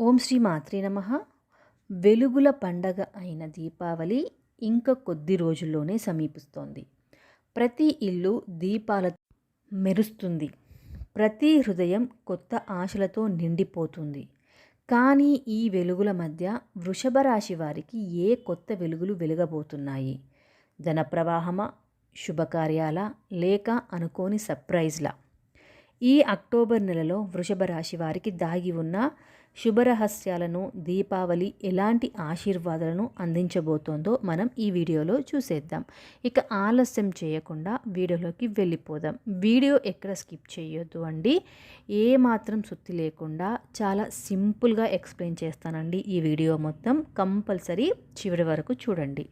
ఓం శ్రీ మాత్రే నమ. వెలుగుల పండగ అయిన దీపావళి ఇంకా కొద్ది రోజుల్లోనే సమీపిస్తోంది. ప్రతి ఇల్లు దీపాల మెరుస్తుంది. ప్రతి హృదయం కొత్త ఆశలతో నిండిపోతుంది. కానీ ఈ వెలుగుల మధ్య వృషభ రాశి వారికి ఏ కొత్త వెలుగులు వెలుగబోతున్నాయి? ధనప్రవాహమా? శుభకార్యాల? లేక అనుకోని సర్ప్రైజ్లా? ఈ అక్టోబర్ నెలలో వృషభ రాశి వారికి దాగి ఉన్న శుభరహస్యాలను దీపావళి ఎలాంటి ఆశీర్వాదాలను అందించబోతోందో మనం ఈ వీడియోలో చూసేద్దాం. ఇక ఆలస్యం చేయకుండా వీడియోలోకి వెళ్ళిపోదాం. వీడియో ఎక్కడ స్కిప్ చేయొద్దు అండి. ఏ మాత్రం సుత్తి లేకుండా చాలా సింపుల్గా ఎక్స్ప్లెయిన్ చేస్తానండి ఈ వీడియో మొత్తం కంపల్సరీ చివరి వరకు చూడండి.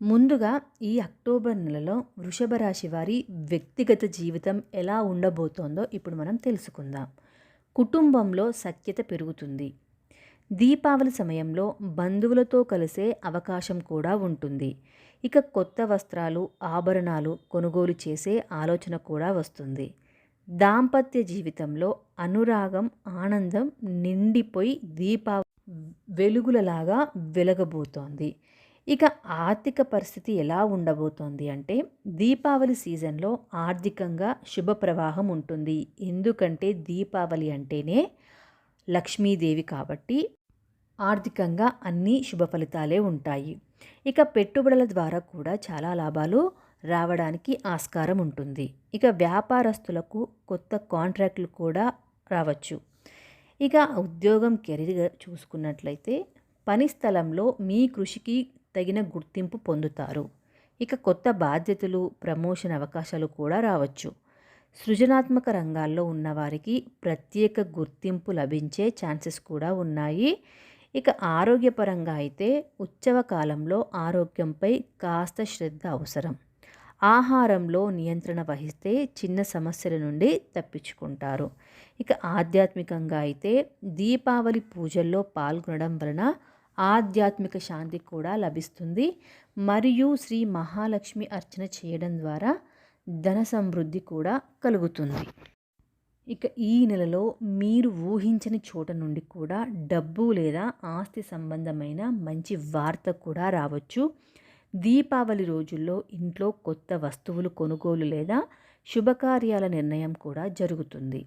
ముందుగా ఈ అక్టోబర్ నెలలో వృషభ రాశి వారి వ్యక్తిగత జీవితం ఎలా ఉండబోతోందో ఇప్పుడు మనం తెలుసుకుందాం. కుటుంబంలో సఖ్యత పెరుగుతుంది. దీపావళి సమయంలో బంధువులతో కలిసే అవకాశం కూడా ఉంటుంది. ఇక కొత్త వస్త్రాలు ఆభరణాలు కొనుగోలు చేసే ఆలోచన కూడా వస్తుంది. దాంపత్య జీవితంలో అనురాగం ఆనందం నిండిపోయి దీపావళి వెలుగులలాగా వెలగబోతోంది. ఇక ఆర్థిక పరిస్థితి ఎలా ఉండబోతోంది అంటే దీపావళి సీజన్లో ఆర్థికంగా శుభ ప్రవాహం ఉంటుంది. ఎందుకంటే దీపావళి అంటేనే లక్ష్మీదేవి కాబట్టి ఆర్థికంగా అన్ని శుభ ఫలితాలే ఉంటాయి. ఇక పెట్టుబడుల ద్వారా కూడా చాలా లాభాలు రావడానికి ఆస్కారం ఉంటుంది. ఇక వ్యాపారస్తులకు కొత్త కాంట్రాక్టులు కూడా రావచ్చు. ఇక ఉద్యోగం కెరీర్ చూసుకున్నట్లయితే పని స్థలంలో మీ కృషికి తగిన గుర్తింపు పొందుతారు. ఇక కొత్త బాధ్యతలు ప్రమోషన్ అవకాశాలు కూడా రావచ్చు. సృజనాత్మక రంగాల్లో ఉన్నవారికి ప్రత్యేక గుర్తింపు లభించే ఛాన్సెస్ కూడా ఉన్నాయి. ఇక ఆరోగ్యపరంగా అయితే ఉత్సవ కాలంలో ఆరోగ్యంపై కాస్త శ్రద్ధ అవసరం. ఆహారంలో నియంత్రణ వహిస్తే చిన్న సమస్యల నుండి తప్పించుకుంటారు. ఇక ఆధ్యాత్మికంగా అయితే దీపావళి పూజల్లో పాల్గొనడం వలన ఆధ్యాత్మిక శాంతి కూడా లభిస్తుంది. మరియు శ్రీ మహాలక్ష్మి అర్చన చేయడం ద్వారా ధన సమృద్ధి కూడా కలుగుతుంది. ఇక ఈ నెలలో మీరు ఊహించని చోట నుండి కూడా డబ్బు లేదా ఆస్తి సంబంధమైన మంచి వార్త కూడా రావచ్చు. దీపావళి రోజుల్లో ఇంట్లో కొత్త వస్తువులు కొనుగోలు లేదా శుభకార్యాల నిర్ణయం కూడా జరుగుతుంది.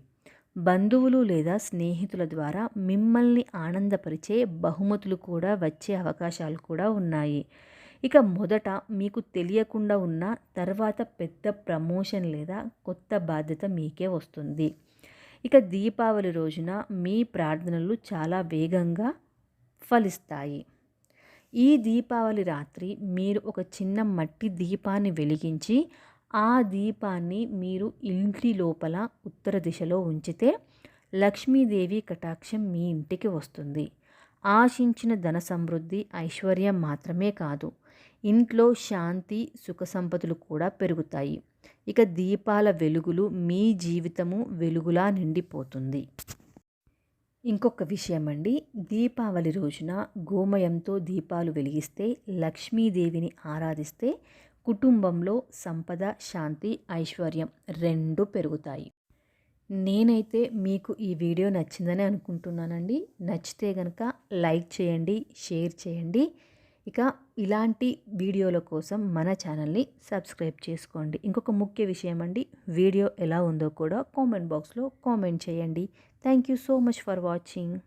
బంధువులు లేదా స్నేహితుల ద్వారా మిమ్మల్ని ఆనందపరిచే బహుమతులు కూడా వచ్చే అవకాశాలు కూడా ఉన్నాయి. ఇక మొదట మీకు తెలియకుండా ఉన్న తర్వాత పెద్ద ప్రమోషన్ లేదా కొత్త బాధ్యత మీకే వస్తుంది. ఇక దీపావళి రోజున మీ ప్రార్థనలు చాలా వేగంగా ఫలిస్తాయి. ఈ దీపావళి రాత్రి మీరు ఒక చిన్న మట్టి దీపాన్ని వెలిగించి ఆ దీపాన్ని మీరు ఇంటి లోపల ఉత్తర దిశలో ఉంచితే లక్ష్మీదేవి కటాక్షం మీ ఇంటికి వస్తుంది. ఆశించిన ధన సమృద్ధి ఐశ్వర్యం మాత్రమే కాదు ఇంట్లో శాంతి సుఖ సంపదలు కూడా పెరుగుతాయి. ఇక దీపాల వెలుగులు మీ జీవితము వెలుగులా నిండిపోతుంది. ఇంకొక విషయం అండి దీపావళి రోజున గోమయంతో దీపాలు వెలిగిస్తే లక్ష్మీదేవిని ఆరాధిస్తే కుటుంబంలో సంపద శాంతి ఐశ్వర్యం రెండు పెరుగుతాయి. నేనైతే మీకు ఈ వీడియో నచ్చిందని అనుకుంటున్నానండి. నచ్చితే కనుక లైక్ చేయండి షేర్ చేయండి. ఇక ఇలాంటి వీడియోల కోసం మన ఛానల్ని సబ్స్క్రైబ్ చేసుకోండి. ఇంకొక ముఖ్య విషయం అండి వీడియో ఎలా ఉందో కూడా కామెంట్ బాక్స్లో కామెంట్ చేయండి. Thank you so much for watching.